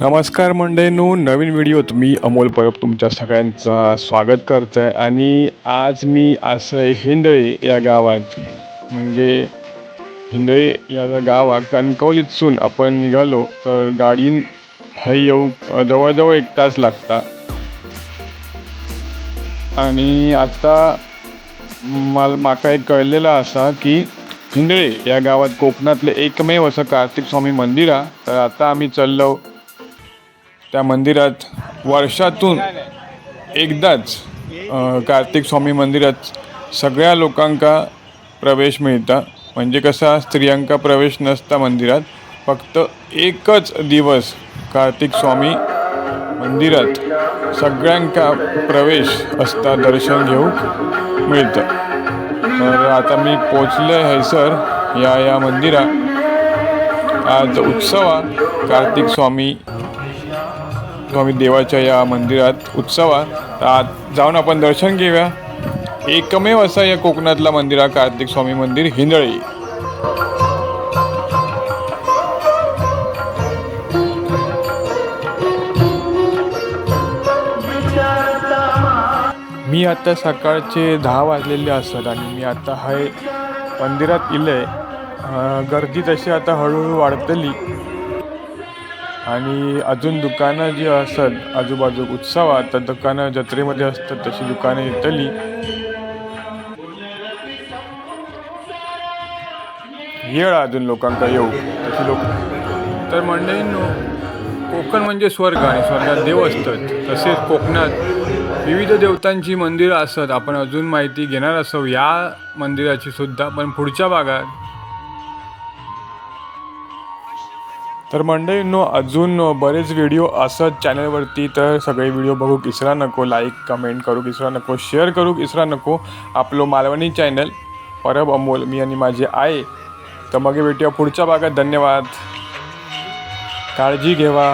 नमस्कार मंडळींनो नवीन व्हिडिओत मी अमोल परब तुमच्या सगळ्यांचं स्वागत करतो आहे आणि आज मी असं आहे हिंदळे या गावात म्हणजे हिंदळे या गावात कणकवलीतसून आपण निघालो तर गाडीन हे येऊ जवळजवळ एक तास लागता. आणि आता मला माका एक कळलेलं असा की हिंदळे या गावात कोकणातले एकमेव असं कार्तिक स्वामी मंदिर आहे. तर आता आम्ही चाललो त्या मंदिरात. वर्षातून एकदाच कार्तिक स्वामी मंदिरात सगळ्या लोकांका प्रवेश मिळता. म्हणजे कसा स्त्रियांका प्रवेश नसता मंदिरात. फक्त एकच दिवस कार्तिक स्वामी मंदिरात सगळ्यांका प्रवेश असता दर्शन घेऊ मिळतं. तर आता मी पोचलो आहे सर या या मंदिरात. आज उत्सवा कार्तिक स्वामी स्वामी देवाच्या या मंदिरात उत्सवा आत जाऊन आपण दर्शन घेऊया. एकमेव असा या कोकणातला मंदिर आहे कार्तिक स्वामी मंदिर हिंदळी. मी आता सकाळचे दहा वाजलेले असतात आणि मी आता हाय मंदिरात इलं. आहे गर्दी तशी आता हळूहळू वाढतली. आणि अजून दुकानं जी असत आजूबाजू उत्सवात तर दुकानं जत्रेमध्ये असतात तशी दुकानं येतली येळ अजून लोकांका येऊ तशी लोक तर मंडळींनो कोकण म्हणजे स्वर्ग आणि स्वर्गात देव असतात. तसेच कोकणात विविध देवतांची मंदिरं असत. आपण अजून माहिती घेणार असो या मंदिराची सुद्धा पण पुढच्या भागात. तर मंडळींनो अजून बरेच व्हिडिओ असत चॅनलवरती तर सगळे व्हिडिओ बघू इसरा नको लाईक कमेंट करू इसरा नको शेअर करू इसरा नको. आपलं मालवणी चॅनल परब अमोल मी आणि माझे आहे तर मग भेटूया पुढच्या भागात. धन्यवाद. काळजी घेवा.